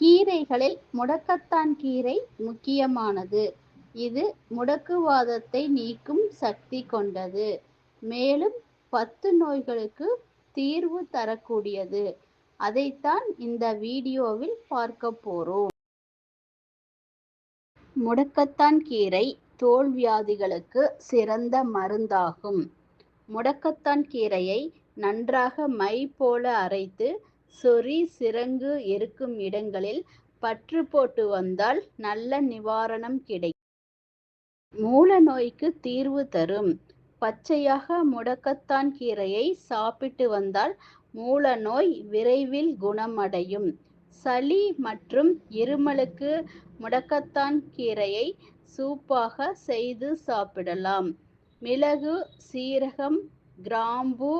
கீரைகளில் முடக்கத்தான் கீரை முக்கியமானது. இது முடக்குவாதத்தை நீக்கும் சக்தி கொண்டது. மேலும் பத்து நோய்களுக்கு தீர்வு தரக்கூடியது. அதைத்தான் இந்த வீடியோவில் பார்க்கப் போறோம். முடக்கத்தான் கீரை தோல் வியாதிகளுக்கு சிறந்த மருந்தாகும். முடக்கத்தான் கீரையை நன்றாக மை போல அரைத்து சொறி சிறங்கு இருக்கும் இடங்களில் பற்று போட்டு வந்தால் நல்ல நிவாரணம் கிடைக்கும். மூல நோய்க்கு தீர்வு தரும். பச்சையாக முடக்கத்தான் கீரையை சாப்பிட்டு வந்தால் மூல நோய் விரைவில் குணமடையும். சளி மற்றும் இருமலுக்கு முடக்கத்தான் கீரையை சூப்பாக செய்து சாப்பிடலாம். மிளகு சீரகம் கிராம்பு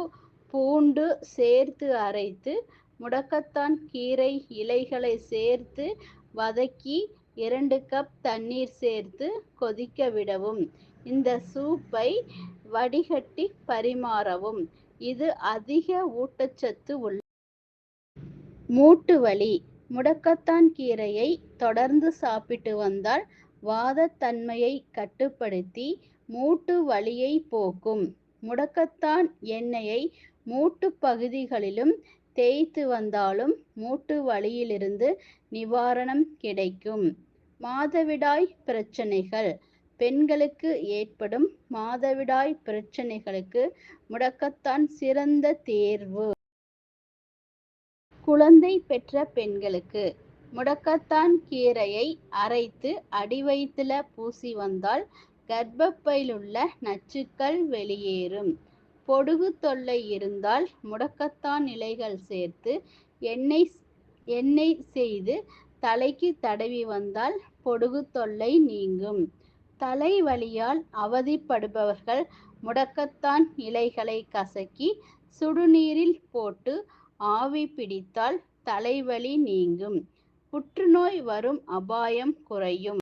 பூண்டு சேர்த்து அரைத்து முடக்கத்தான் கீரை இலைகளை சேர்த்து வதக்கி இரண்டு கப் தண்ணீர் சேர்த்து கொதிக்க விடவும். இந்த சூப்பை வடிகட்டி பரிமாறவும். இது அதிக ஊட்டச்சத்து உள்ள மூட்டு வலி முடக்கத்தான் கீரையை தொடர்ந்து சாப்பிட்டு வந்தால் வாதத்தன்மையை கட்டுப்படுத்தி மூட்டு வலியை போக்கும். முடக்கத்தான் எண்ணெயை மூட்டு பகுதிகளிலும் தேய்த்து வந்தாலும் மூட்டு வலியிலிருந்து நிவாரணம் கிடைக்கும். மாதவிடாய் பிரச்சனைகள் பெண்களுக்கு ஏற்படும் மாதவிடாய் பிரச்சனைகளுக்கு முடக்கத்தான் சிறந்த தேர்வு. குழந்தை பெற்ற பெண்களுக்கு முடக்கத்தான் கீரையை அரைத்து அடிவயித்துல பூசி வந்தால் கர்ப்பப்பையிலுள்ள நச்சுக்கள் வெளியேறும். பொடுகு தொல்லை இருந்தால் முடக்கத்தான் நிலைகள் சேர்த்து எண்ணெய் எண்ணெய் செய்து தலைக்கு தடவி வந்தால் பொடுகு தொல்லை நீங்கும். தலைவலியால் அவதிப்படுபவர்கள் முடக்கத்தான் இலைகளை கசக்கி சுடுநீரில் போட்டு ஆவி பிடித்தால் தலைவலி நீங்கும். புற்றுநோய் வரும் அபாயம் குறையும்.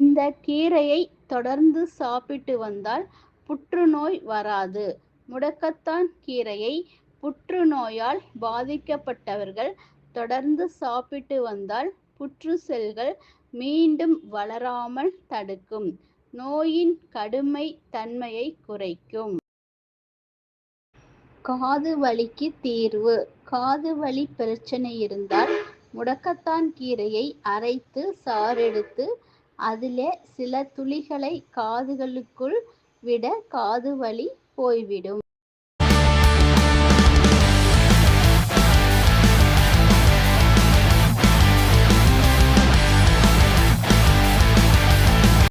இந்த கீரையை தொடர்ந்து சாப்பிட்டு வந்தால் புற்றுநோய் வராது. முடக்கத்தான் கீரையை புற்றுநோயால் பாதிக்கப்பட்டவர்கள் தொடர்ந்து சாப்பிட்டு வந்தால் புற்று செல்கள் மீண்டும் வளராமல் தடுக்கும். நோயின் கடுமை தன்மையை குறைக்கும். காது வலிக்கு தீர்வு காது வலி பிரச்சனை இருந்தால் முடக்கத்தான் கீரையை அரைத்து சாறெடுத்து அதிலே சில துளிகளை காதுகளுக்குள் விட காது வலி போய்விடும்.